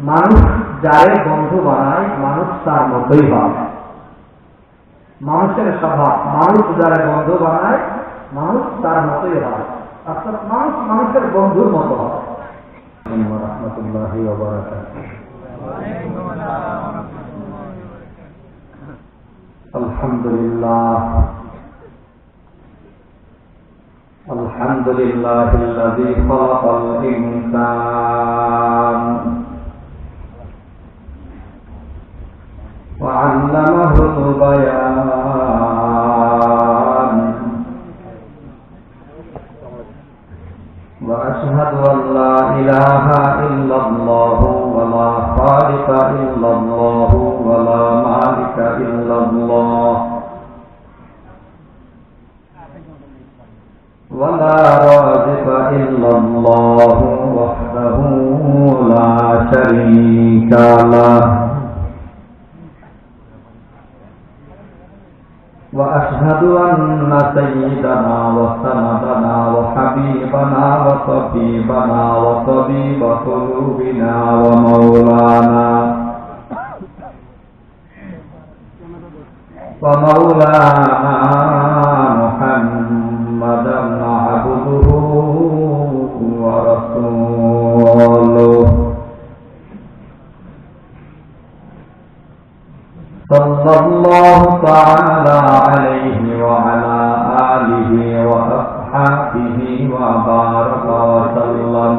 মানুষ যারে বন্ধু বানায় মানুষ তার মতোই হয় মানুষের স্বভাব মানুষ যারা বন্ধু বানায় মানুষ তার মতোই হয় অর্থাৎ মানুষ মানুষের বন্ধুর মতো হয় রহমতুল্লাহ الحمد لله الحمد لله الذي خلق الإنسان إلا الله ولا مالك إلا الله ولا رازق إلا الله وحده لا شريك له وأشهد أن سيدنا وسندنا وحبيبنا وطبيبنا وطبيب قلوبنا ومولانا ومولانا محمدا عبده ورسوله. صلى الله تعالى عليه وعلى آله وأصحابه وبارك وسلم.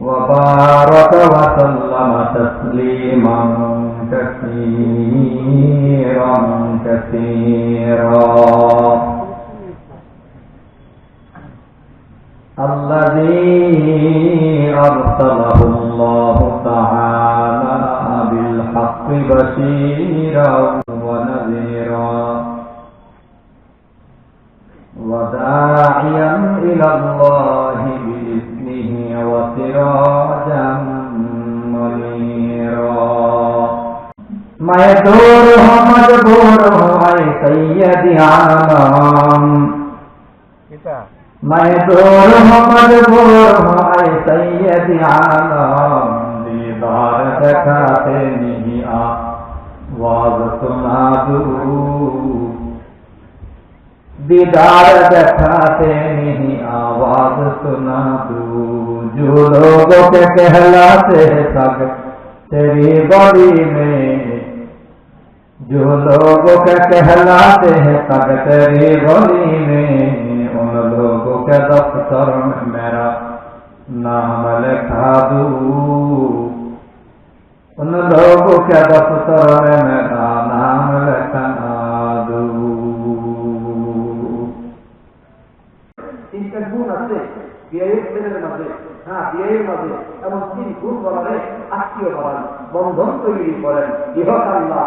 وبارك وسلم تسليما. كثيرا كثيرا. الذي أرسله الله تعالى بالحق بشيرا. मैं दूर हूँ मजबूर हूँ मैं सैयद आलम मैं दूर हूँ मजबूर हूँ मैं सैयद आलम दीदार दिखाते नहीं आ वाज सुना दू। दीदार दिखाते नहीं आवाज़ सुना दू। जो लोगों के कहलाते सब तेरी बड़ी में जो लोग का कहलाते हैं तकतरी गली में, उन लोगों के दफ्तर में मेरा नाम लिखा दू। उन लोगों के दफ्तर में मेरा नाम लिखा दू। হ্যাঁ বিয়ের মাঝে আত্মীয় বন্ধন তৈরি করেন ইহকাল্লাহ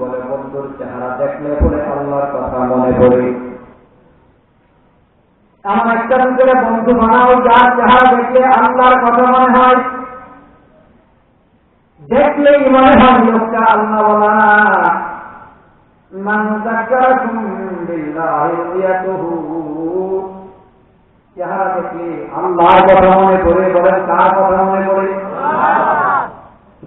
বলে বন্ধুর চেহারা দেখলে পরে আল্লাহর কথা মনে পড়ে। এমন একটা ভিতরে বন্ধু বানাও, যার চেহারা দেখলে আল্লাহর কথা মনে হয়। দেখলেই মনে হয় লোকটা আল্লাহ বলা চেহারা দেখলে আল্লাহর কথা মনে পড়ে, বলেন কার কথা মনে পড়ে?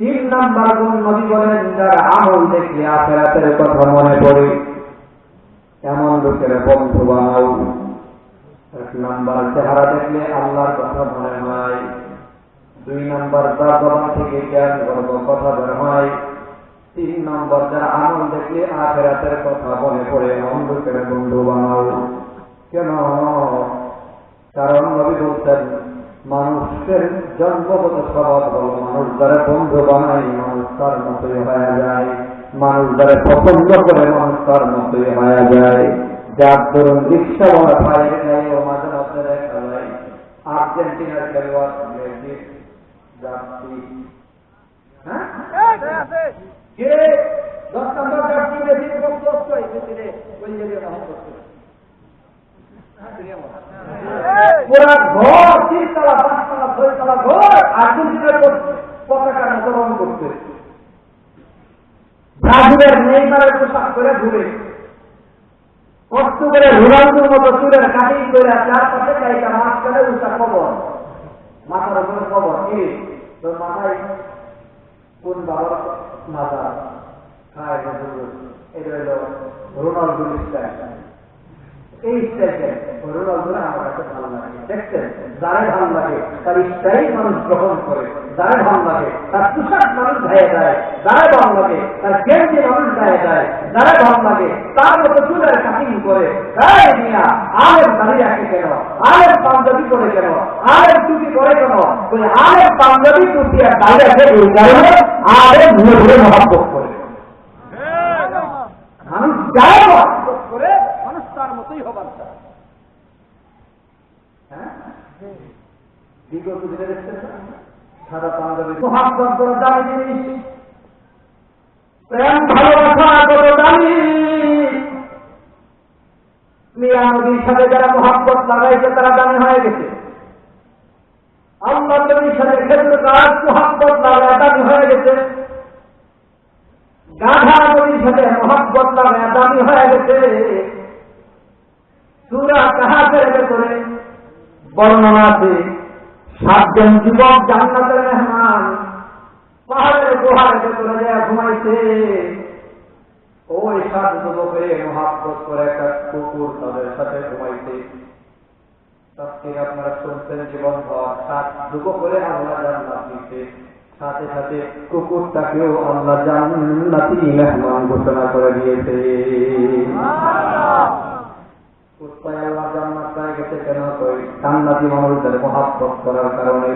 তিন নাম্বার কোন নবী বলেন, যার আমল দেখলে আখেরাতের কথা মনে পড়ে। এমন লোকের বন্ধু বানাও। এক নাম্বার চেহারা দেখলে আল্লাহর কথা মনে হয়। দুই নাম্বার তার জবান থেকে জ্ঞান গর্ব কথা বের হয়। তিন নম্বর যার আমল দেখলে আখেরাতের কথা মনে পড়ে, এমন লোকের বন্ধু বানাও। কেন? কারণ নবী বলছেন মানুষের জন্মগত স্বভাব হল, মানুষ যারা বন্ধু বানায়, মানুষ তার মতোই হয়ে যায়। মানুষ যারা পছন্দ করে, মানুষ তার মতোই হয়ে যায়। যার ধরুন রিক্সা বলা পায় ও মাঝে মধ্যে দেখা যায়, আর্জেন্টিনার খেলোয়াড় হ্যাঁ? কে? দশ নম্বর মেসির বক্তব্য মেসিরে ওই জায়গায় পুরা ঘর, তিনতলা, পাঁচতলা, ছয়তলা ঘর আর্জেন্টিনার পতাকা উত্তোলন করতে ব্রাজিলের নেইমারের পোশাক করে ঘুরে। কষ্ট করে রোনাল্ডোর মতো চুলের কাটিং করে চারপাশে গাইটা মাঝখানে উঠা কবর। মাথার উপরে কবর। কি তোর মাথায় কোন বাবার মাথা? খায় এটা হলো রোনাল্ডো স্টাইল এই স্টাইলটা রোনাল্ডো আমার কাছে ভালো লাগে। দেখছেন যারে ভালো লাগে, তার স্টাইল মানুষ গ্রহণ করে। যারে ভালো লাগে, তার পোশাক মানুষ গায়ে দেয়। যারে ভালো লাগে, তার গেঞ্জি মানুষ গায়ে দেয়। যারে ভালো মানুষ করে মতোই হবার চায় হ্যাঁ? সাথে যারা মহাব্বত লাগাইছে, তারা দামি হয়ে গেছে। আল্লাহ নবীর সাথে ক্ষেত্র কাজ মহাব্বত লাগায় দামি হয়ে গেছে। গাধা নদীর সাথে মহাব্বত লাগায় দামি হয়ে গেছে। সুরা কাহাতের ভেতরে বর্ণনা আছে, সাতজন যুবক জান্নাতের মেহমান, পাহাড়ের গুহার ভেতরে ঘুমাইছে। ওই সাত যুবকে মহাব্বত করে একটা কুকুর তাদের সাথে ঘুমাইছে। তাফসীর আপনারা শুনছেন জীবন ভর, সাত যুবক করে আল্লাহ জান্নাত দিতে সাথে সাথে কুকুরটাকেও আল্লাহ জান্নাতি মেহমান ঘোষণা করে দিয়েছে। কোথায় আল্লাহ জান্নাত গেছে কেন? কই জান্নাতি মানুষদের মহাব্বত করার কারণে